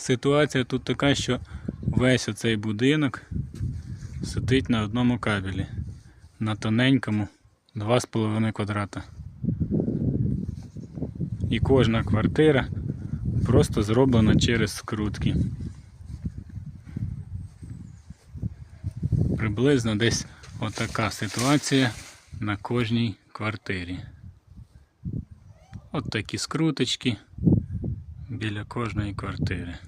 ситуація тут така, що весь оцей будинок сидить на одному кабелі. На тоненькому 2,5 квадрата. І кожна квартира просто зроблена через скрутки. Приблизно десь отака ситуація на кожній квартирі. От такі скруточки біля кожної квартири.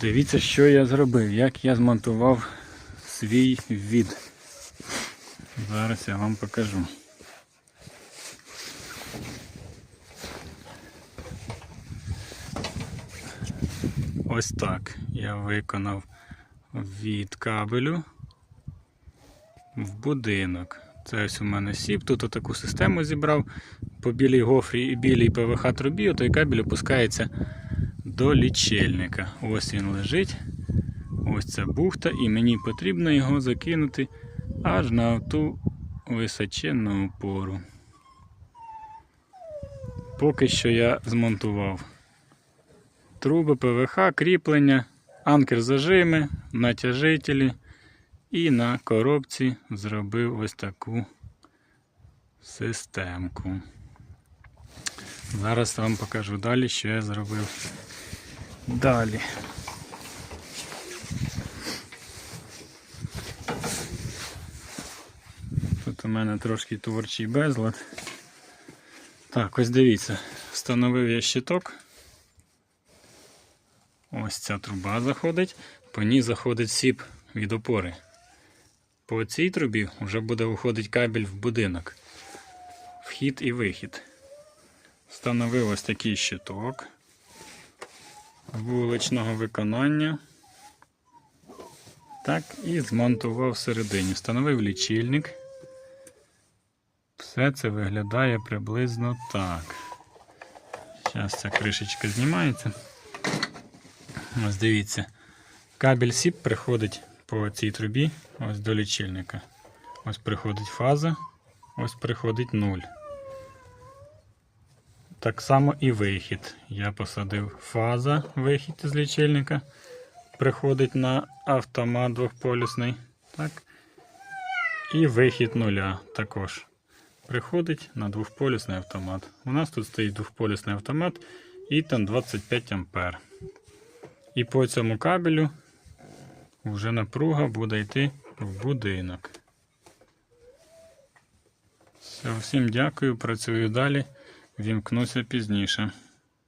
Дивіться, що я зробив, як я змонтував свій від. Зараз я вам покажу. Ось так я виконав від кабелю в будинок. Це ось у мене сіп. Тут таку систему зібрав по білій гофрі і білій ПВХ трубі, той кабель опускається до лічильника. Ось він лежить. Ось ця бухта, і мені потрібно його закинути аж на ту височенну опору. Поки що я змонтував труби ПВХ, кріплення, анкер зажими, натяжителі і на коробці зробив ось таку системку. Зараз вам покажу далі, що я зробив далі. Тут у мене трошки творчий безлад. Так, ось дивіться, встановив я щиток. Ось ця труба заходить, по ній заходить сіп від опори. По цій трубі вже буде виходить кабель в будинок. Вхід і вихід. Встановив ось такий щиток вуличного виконання. Так, і змонтував всередині. Встановив лічильник. Все це виглядає приблизно так. Зараз ця кришечка знімається. Ось дивіться. Кабель СІП приходить по цій трубі ось до лічильника. Ось приходить фаза, ось приходить нуль. Так само і вихід. Я посадив фаза, вихід з лічильника. Приходить на автомат двохполюсний. Так. І вихід нуля також. Приходить на двохполюсний автомат. У нас тут стоїть двохполюсний автомат і там 25 ампер. І по цьому кабелю вже напруга буде йти в будинок. Все, всім дякую, працюю далі, вімкнуся пізніше.